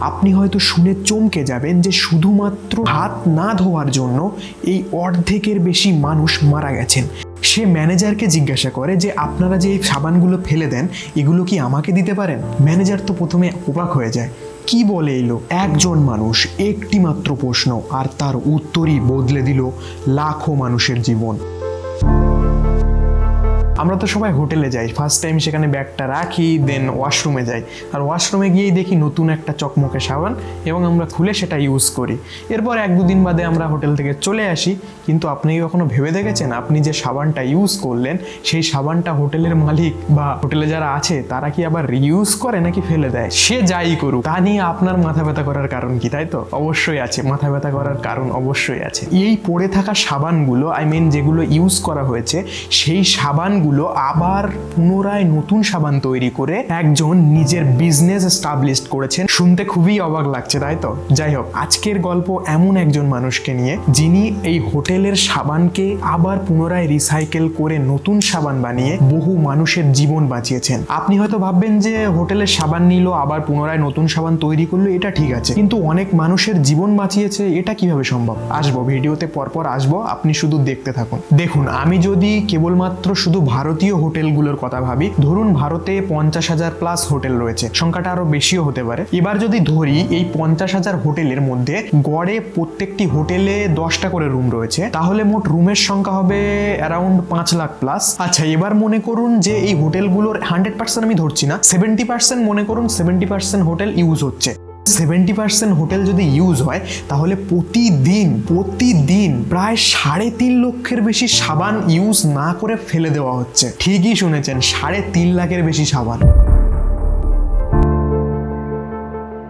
আপনি হয়তো শুনে চমকে যাবেন যে শুধুমাত্র হাত না ধোয়ার জন্য এই অর্ধেকের বেশি মানুষ মারা গেছেন। সে ম্যানেজারকে জিজ্ঞাসা করে যে, আপনারা যে এই সাবানগুলো ফেলে দেন, এগুলো কি আমাকে দিতে পারেন? ম্যানেজার তো প্রথমে অবাক হয়ে যায়। কি বলে এলো একজন মানুষ, একটি মাত্র প্রশ্ন, আর তার উত্তরই বদলে দিল লাখো মানুষের জীবন। আমরা তো সবাই হোটেলে যাই। ফার্স্ট টাইম সেখানে ব্যাগটা রাখি দেন ওয়াশরুমে যাই। আর ওয়াশরুমে গিয়েই দেখি নতুন একটা চকমকে সাবান এবং আমরা খুলে সেটা ইউজ করি। এরপর এক দুদিন বাদে আমরা হোটেল থেকে চলে আসি। কিন্তু আপনি কখনো ভেবে দেখেছেন? আপনি যে সাবানটা ইউজ করলেন, সেই সাবানটা হোটেলের মালিক বা হোটেলে যারা আছে, তারা কি আবার রিউজ করে নাকি ফেলে দেয়? সে যাই করুক, তা নিয়ে আপনার মাথা ব্যথা করার কারণ কি, তাই তো? অবশ্যই আছে। মাথা ব্যথা করার কারণ অবশ্যই আছে। এই পড়ে থাকা সাবানগুলো আই মিন যেগুলো ইউজ করা হয়েছে, সেই সাবানগুলো আবার পুনরায় নতুন সাবান তৈরি করে একজন নিজের বিজনেস এস্টাবলিশ করেছেন। শুনতে খুবই অবাক লাগছে, তাই তো? যাই হোক, আজকের গল্প এমন একজন মানুষকে নিয়ে, যিনি এই হোটেলের সাবানকে আবার পুনরায় রিসাইকেল করে নতুন সাবান বানিয়ে বহু মানুষের জীবন বাঁচিয়েছেন। আপনি হয়তো ভাববেন যে হোটেলের সাবান নিল, আবার পুনরায় নতুন সাবান তৈরি করল, এটা ঠিক আছে। কিন্তু অনেক মানুষের জীবন বাঁচিয়েছে, এটা কীভাবে সম্ভব? আসব, ভিডিওতে পরপর আসব, আপনি শুধু দেখতে থাকুন। দেখুন, আমি যদি কেবলমাত্র শুধু ভারতীয় হোটেলগুলোর কথা ভাবি, ধরুন ভারতে পঞ্চাশ হাজার প্লাস হোটেল রয়েছে, সংখ্যাটা আরও বেশিও হতে পারে। এবার যদি ধরি, এই পঞ্চাশ হাজার হোটেলের মধ্যে গড়ে প্রত্যেকটি হোটেলে দশটা করে রুম রয়েছে, তাহলে মোট রুমের সংখ্যা হবে অ্যারাউন্ড পাঁচ লাখ প্লাস আচ্ছা এবার মনে করুন যে এই হোটেলগুলোর হান্ড্রেড পার্সেন্ট আমি ধরছি না সেভেন্টি পার্সেন্ট মনে করুন সেভেন্টি পার্সেন্ট হোটেল ইউজ হচ্ছে। সেভেন্টি পার্সেন্ট হোটেল যদি ইউজ হয়, তাহলে প্রতিদিন প্রতিদিন প্রায় সাড়ে তিন লক্ষের বেশি সাবান ইউজ না করে ফেলে দেওয়া হচ্ছে। ঠিকই শুনেছেন, সাড়ে তিন লাখের বেশি সাবান।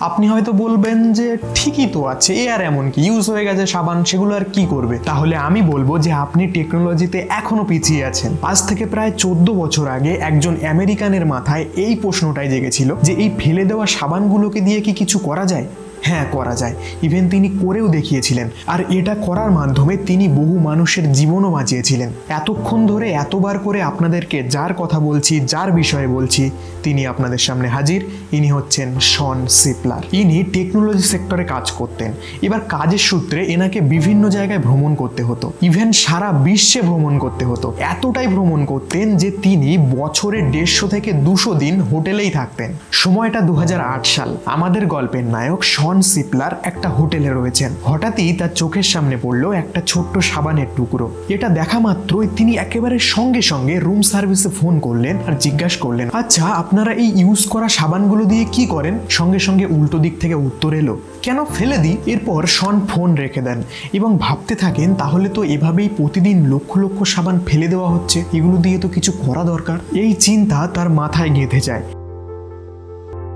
আপনি হয়তো বলবেন যে ঠিকই তো আছে, এ আর এমন কি? ইউজ হয়ে গেছে সাবান, সেগুলো আর কি করবে? তাহলে আমি বলব যে আপনি টেকনোলজিতে এখনও পিছিয়ে আছেন। আজ থেকে প্রায় চোদ্দ বছর আগে একজন আমেরিকানের মাথায় এই প্রশ্নটাই জেগেছিল যে এই ফেলে দেওয়া সাবানগুলোকে দিয়ে কি কিছু করা যায়? হ্যাঁ করা যায়। ইভেন তিনি করেও দেখিয়েছিলেন। আর এটা করার মাধ্যমে তিনি বহু মানুষের জীবনও বাঁচিয়েছিলেন। এতক্ষণ ধরে, এতবার করে আপনাদেরকে যার কথা বলছি, যার বিষয়ে বলছি, তিনি আপনাদের সামনে হাজির। ইনি হচ্ছেন শন সিপলার। ইনি টেকনোলজি সেক্টরে কাজ করতেন। এবার কাজের সূত্রে এনাকে বিভিন্ন জায়গায় ভ্রমণ করতে হতো। ইভেন সারা বিশ্বে ভ্রমণ করতে হতো। এতটাই ভ্রমণ করতেন যে তিনি বছরে দেড়শো থেকে দুশো দিন হোটেলেই থাকতেন। সময়টা দু হাজার আট সাল। আমাদের গল্পের নায়ক শন সিপলার একটা হোটেলে রয়েছেন। হঠাৎই তার চোখের সামনে পড়ল একটা ছোট্ট সাবানের টুকরো। এটা দেখা মাত্রই তিনি একেবারে সঙ্গে সঙ্গে রুম সার্ভিসে ফোন করলেন আর জিজ্ঞাসা করলেন আচ্ছা আপনারা এই ইউজ করা সাবানগুলো দিয়ে কি করেন? সঙ্গে সঙ্গে উল্টো দিক থেকে উত্তর এলো, কেন ফেলে দিই? এরপর শন ফোন রেখে দেন এবং ভাবতে থাকেন, তাহলে তো এভাবেই প্রতিদিন লক্ষ লক্ষ সাবান ফেলে দেওয়া হচ্ছে। এগুলো দিয়ে তো কিছু করা দরকার। এই চিন্তা তার মাথায় গেঁথে যায়।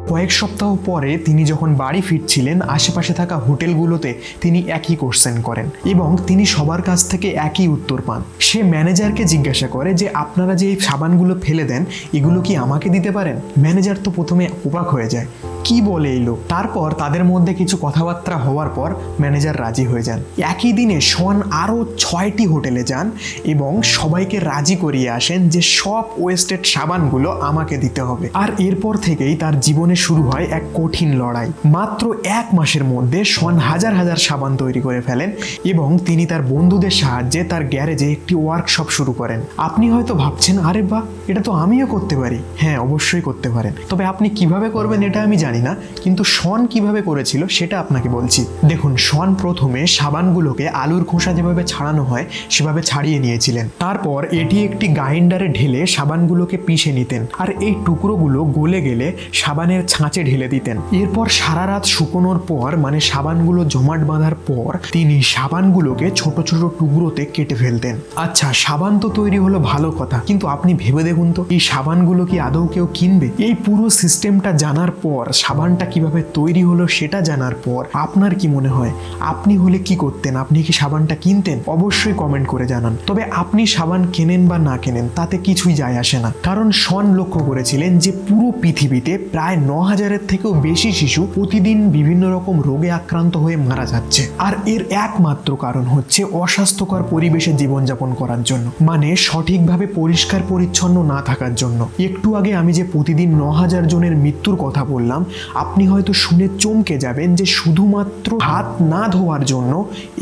কয়েক সপ্তাহ পরে তিনি যখন বাড়ি ফিরছিলেন, আশেপাশে থাকা হোটেলগুলোতে তিনি একই কোশ্চেন করেন এবং তিনি সবার কাছ থেকে একই উত্তর পান। সে ম্যানেজারকে জিজ্ঞাসা করে যে, আপনারা যে এই সাবানগুলো ফেলে দেন, এগুলো কি আমাকে দিতে পারেন? ম্যানেজার তো প্রথমে অবাক হয়ে যায়। কি বলে এই লোক? তারপর তাদের মধ্যে কিছু কথাবার্তা হওয়ার পর ম্যানেজার রাজি হয়ে যান। একই দিনে শন আরও ছয়টি হোটেলে যান এবং সবাইকে রাজি করিয়ে আসেন যে সব ওয়েস্টেড সাবানগুলো আমাকে দিতে হবে। আর এরপর থেকেই তার জীবনে শুরু হয় এক কঠিন লড়াই। মাত্র এক মাসের মধ্যে শন হাজার হাজার সাবান তৈরি করে ফেলেন এবং তিনি তার বন্ধুদের সাহায্যে তার গ্যারেজে একটি ওয়ার্কশপ শুরু করেন। আপনি হয়তো ভাবছেন, আরে বাহ, এটা তো আমিও করতে পারি। হ্যাঁ অবশ্যই করতে পারেন। তবে আপনি কীভাবে করবেন এটা আমি জানি না, কিন্তু শন কীভাবে করেছিল সেটা আপনাকে বলছি। দেখুন, শন প্রথমে সাবানগুলোকে আলুর খোসা যেভাবে ছাড়ানো হয়, সেভাবে ছাড়িয়ে নিয়েছিলেন। তারপর এটি একটি গ্রাইন্ডারে ঢেলে সাবানগুলোকে পিষে নিতেন, আর এই টুকরোগুলো গলে গেলে সাবানের ছাঁচে ঢেলে দিতেন। এরপর সারা রাত শুকোনোর পর মানে সাবানগুলো জমাট বাঁধার পর, তিনি সাবানগুলোকে ছোট ছোট টুকরোতে কেটে ফেলতেন। আচ্ছা সাবান তো তৈরি হলো ভালো কথা, কিন্তু আপনি ভেবে দেখুন তো, এই সাবানগুলো কি আদৌ কেউ কিনবে? এই পুরো সিস্টেমটা জানার পর সাবানটা কীভাবে তৈরি হলো সেটা জানার পর আপনার কি মনে হয়? আপনি হলে কি করতেন? আপনি কি সাবানটা কিনতেন? অবশ্যই কমেন্ট করে জানান। তবে আপনি সাবান কেনেন বা না কেনেন, তাতে কিছুই যায় আসে না। কারণ শন লক্ষ্য করেছিলেন যে পুরো পৃথিবীতে প্রায় ন হাজারের থেকেও বেশি শিশু প্রতিদিন বিভিন্ন রকম রোগে আক্রান্ত হয়ে মারা যাচ্ছে। আর এর একমাত্র কারণ হচ্ছে অস্বাস্থ্যকর পরিবেশে জীবনযাপন করার জন্য। মানে সঠিকভাবে পরিষ্কার পরিচ্ছন্ন না থাকার জন্য। একটু আগে আমি যে প্রতিদিন ন হাজার জনের মৃত্যুর কথা বললাম আপনি হয়তো শুনে চমকে যাবেন যে শুধুমাত্র হাত না ধোয়ার জন্য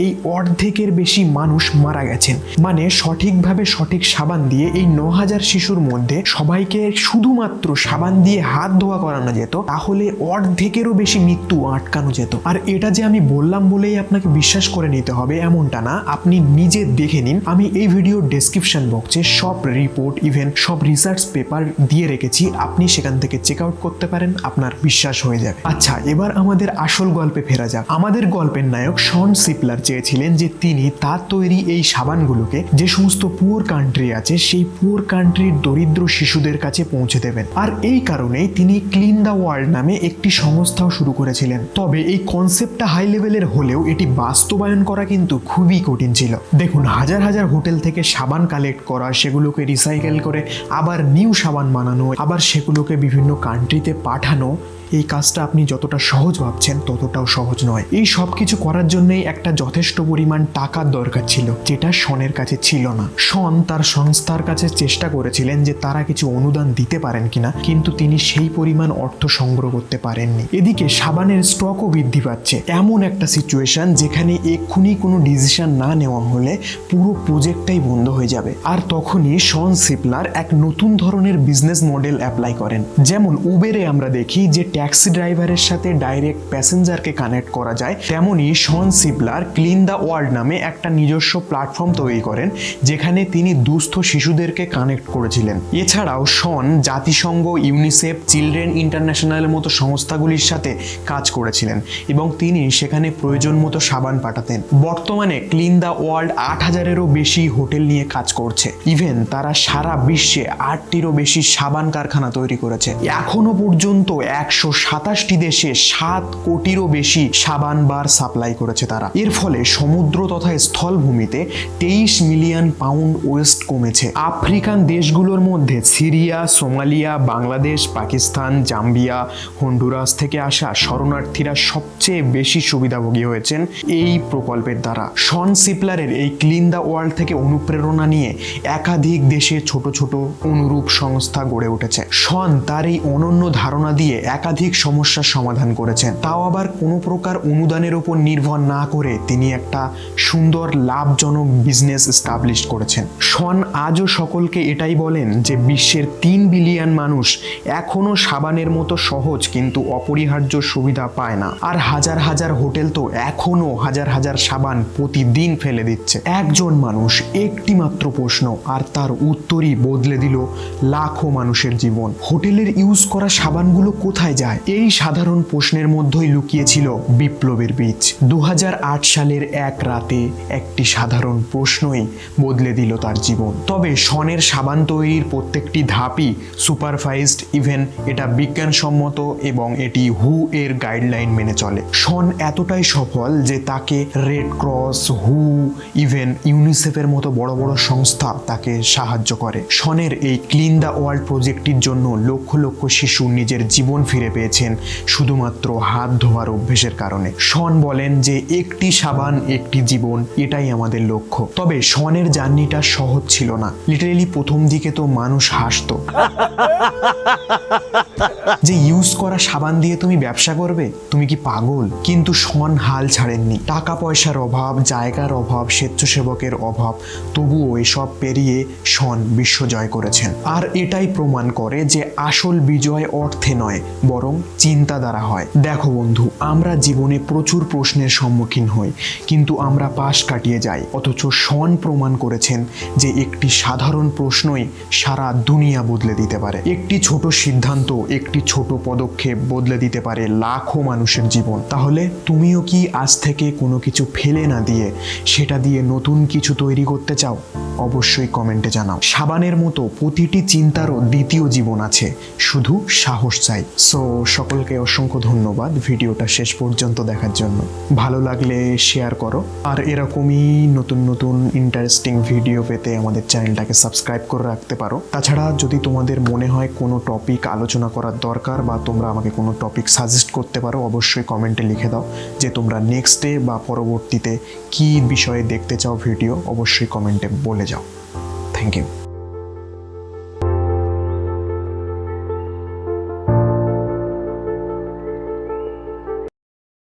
এই অর্ধেকের বেশি মানুষ মারা গেছেন। মানে সঠিকভাবে সঠিক সাবান দিয়ে এই ন হাজার শিশুর মধ্যে সবাইকে শুধুমাত্র সাবান দিয়ে হাত ধোয়া করানো যেত, তাহলে অর্ধেকেরও বেশি মৃত্যু আটকানো যেত। আর এটা যে আমি বললাম বলেই আপনাকে বিশ্বাস করে নিতে হবে এমনটা না, আপনি নিজে দেখে নিন। আমি এই ভিডিও ডেসক্রিপশন বক্সে সব রিপোর্ট ইভেন সব রিসার্চ পেপার দিয়ে রেখেছি, আপনি সেখান থেকে চেক আউট করতে পারেন, আপনার বিশ্বাস হয়ে যাবে। আচ্ছা এবার আমাদের আসল গল্পে ফেরা যাক। আমাদের গল্পের নায়ক শন সিপলার চেয়েছিলেন যে তিনি তার তৈরি এই সাবানগুলোকে যে সমস্ত পুয়ার কান্ট্রি আছে, সেই পুয়ার কান্ট্রির দরিদ্র শিশুদের কাছে পৌঁছে দেবেন। আর এই কারণেই তিনি ক্লিন দ্য ওয়ার্ল্ড নামে একটি সংস্থাও শুরু করেছিলেন। তবে এই কনসেপ্টটা হাই লেভেলের হলেও এটি বাস্তবায়ন করা কিন্তু খুবই কঠিন ছিল। দেখুন, হাজার হাজার হোটেল থেকে সাবান কালেক্ট করা, সেগুলোকে রিসাইকেল করে আবার নিউ সাবান বানানো, আবার সেগুলোকে বিভিন্ন কান্ট্রিতে পাঠানো এই কাজটা আপনি যতটা সহজ ভাবছেন, ততটাও সহজ নয়। এই সব কিছু করার জন্যই একটা যথেষ্ট পরিমাণ টাকার দরকার ছিল, যেটা শনের কাছে ছিল না। শন তার সংস্থার কাছে চেষ্টা করেছিলেন যে তারা কিছু অনুদান দিতে পারেন কিনা, কিন্তু তিনি সেই পরিমাণ অর্থ সংগ্রহ করতে পারেননি। এদিকে সাবানের স্টকও বৃদ্ধি পাচ্ছে। এমন একটা সিচুয়েশন যেখানে এক্ষুনি কোনো ডিসিশন না নেওয়া হলে পুরো প্রজেক্টটাই বন্ধ হয়ে যাবে। আর তখনই শন সিপলার এক নতুন ধরনের বিজনেস মডেল অ্যাপ্লাই করেন। যেমন উবেরে আমরা দেখি যে ট্যাক্সি ড্রাইভারের সাথে ডাইরেক্ট প্যাসেঞ্জারকে কানেক্ট করা যায় তেমনই Shawn Sipler clean the world নামে একটা নিজস্ব প্ল্যাটফর্ম তৈরি করেন, যেখানে তিনি দুস্থ শিশুদেরকে কানেক্ট করেছিলেন। এছাড়াও শন জাতিসংঘ, ইউনিসেফ, চিলড্রেন ইন্টারন্যাশনালের মতো সংস্থাগুলির সাথে কাজ করেছিলেন এবং তিনি সেখানে প্রয়োজন মতো সাবান পাঠাতেন। বর্তমানে ক্লিন দ্য ওয়ার্ল্ড আট হাজারেরও বেশি হোটেল নিয়ে কাজ করছে। ইভেন তারা সারা বিশ্বে আটটিরও বেশি সাবান কারখানা তৈরি করেছে। এখনও পর্যন্ত একশো সাতাশটি দেশে সাত কোটিরও বেশি সাবান বার সাপ্লাই করেছে তারা। এর ফলে সমুদ্র তথা স্থলভূমিতে তেইশ মিলিয়ন পাউন্ড ওয়েস্ট কমেছে। আফ্রিকান দেশগুলোর মধ্যে Syria, Somalia, Bangladesh, Pakistan, Zambia, Honduras থেকে আসা শরণার্থীরা সবচেয়ে বেশি সুবিধাভোগী হয়েছেন এই প্রকল্পের দ্বারা। শন সিপলারের এই ক্লিন দ্য ওয়ার্ল্ড থেকে অনুপ্রেরণা নিয়ে একাধিক দেশে ছোট ছোট অনুরূপ সংস্থা গড়ে উঠেছে। শন তার এই অনন্য ধারণা দিয়ে একাধিক সমস্যার সমাধান করেছেন। তাও আবার কোনো প্রকার অনুদানের উপর নির্ভর না করে তিনি একটা সুন্দর, লাভজনক বিজনেস এস্টাবলিশ করেছেন। শন আজও সকলকে এটাই বলেন যে বিশ্বের তিন বিলিয়ন মানুষ এখনও সাবানের মতো সহজ কিন্তু অপরিহার্য সুবিধা পায় না। আর হাজার হাজার হোটেল তো এখনও হাজার হাজার সাবান প্রতিদিন ফেলে দিচ্ছে। একজন মানুষ একটি মাত্র প্রশ্ন, আর তার উত্তরই বদলে দিল লাখো মানুষের জীবন। হোটেলের ইউজ করা সাবানগুলো কোথায় যায়? এই সাধারণ প্রশ্নের মধ্যেই লুকিয়েছিল বিপ্লবের বীজ। দু হাজার আট সালের এক রাতে একটি সাধারণ প্রশ্নই বদলে দিল তার জীবন। তবে শনের সাবান তৈরির প্রত্যেকটি ধাপই সুপারভাইজড, ইভেন এটা বিজ্ঞানসম্মত এবং এটি হু এর গাইডলাইন মেনে চলে। শন এতটাই সফল যে তাকে রেড ক্রস, হু, ইভেন ইউনিসেফের মতো বড় বড় সংস্থা তাকে সাহায্য করে। শনের এই ক্লিন দ্য ওয়ার্ল্ড প্রজেক্টটির জন্য লক্ষ লক্ষ শিশু নিজের জীবন ফিরে পেয়েছেন শুধুমাত্র হাত ধোয়ার অভ্যেসের কারণে। শন বলেন যে একটি সাবান, একটি জীবন, এটাই আমাদের লক্ষ্য। তবে শনের জার্নিটা সহজ ছিল না। লিটারেলি প্রথম দিকে তো মানুষ হাসতো। যে ইউজ করা সাবান দিয়ে তুমি ব্যবসা করবে, তুমি কি পাগল? কিন্তু শন হাল ছাড়েননি। টাকা পয়সার অভাব, জায়গার অভাব, স্বেচ্ছাসেবকের অভাব, তবুও এসব পেরিয়ে শন বিশ্ব জয় করেছেন। আর এটাই প্রমাণ করে যে আসল বিজয় অর্থে নয়, বরং চিন্তা দ্বারা হয়। দেখো বন্ধু, আমরা জীবনে প্রচুর প্রশ্নের সম্মুখীন হই, কিন্তু আমরা পাশ কাটিয়ে যাই। অথচ শন প্রমাণ করেছেন যে একটি সাধারণ প্রশ্নই সারা দুনিয়া বদলে দিতে পারে। একটি ছোট সিদ্ধান্ত, একটি ছোট পদক্ষেপ বদলে দিতে পারে লাখো মানুষের জীবন। তাহলে তুমিও কি আজ থেকে কোনো কিছু ফেলে না দিয়ে সেটা দিয়ে নতুন কিছু তৈরি করতে চাও? অবশ্যই কমেন্টে জানাও। সাবানের মতো প্রতিটি চিন্তারও দ্বিতীয় জীবন আছে, শুধু সাহস চাই। সো সকলকে অসংখ্য ধন্যবাদ ভিডিওটা শেষ পর্যন্ত দেখার জন্য। ভালো লাগলে শেয়ার করো। আর এরকমই নতুন নতুন ইন্টারেস্টিং ভিডিও পেতে আমাদের চ্যানেলটাকে সাবস্ক্রাইব করে রাখতে পারো। তাছাড়া যদি তোমাদের মনে হয় কোনো টপিক আলোচনা করার দরকার বা তোমরা আমাকে কোনো টপিক সাজেস্ট করতে পারো, অবশ্যই কমেন্টে লিখে দাও। যে তোমরা নেক্সটে বা পরবর্তীতে কী বিষয়ে দেখতে চাও ভিডিও অবশ্যই কমেন্টে বলে যাও। Thank you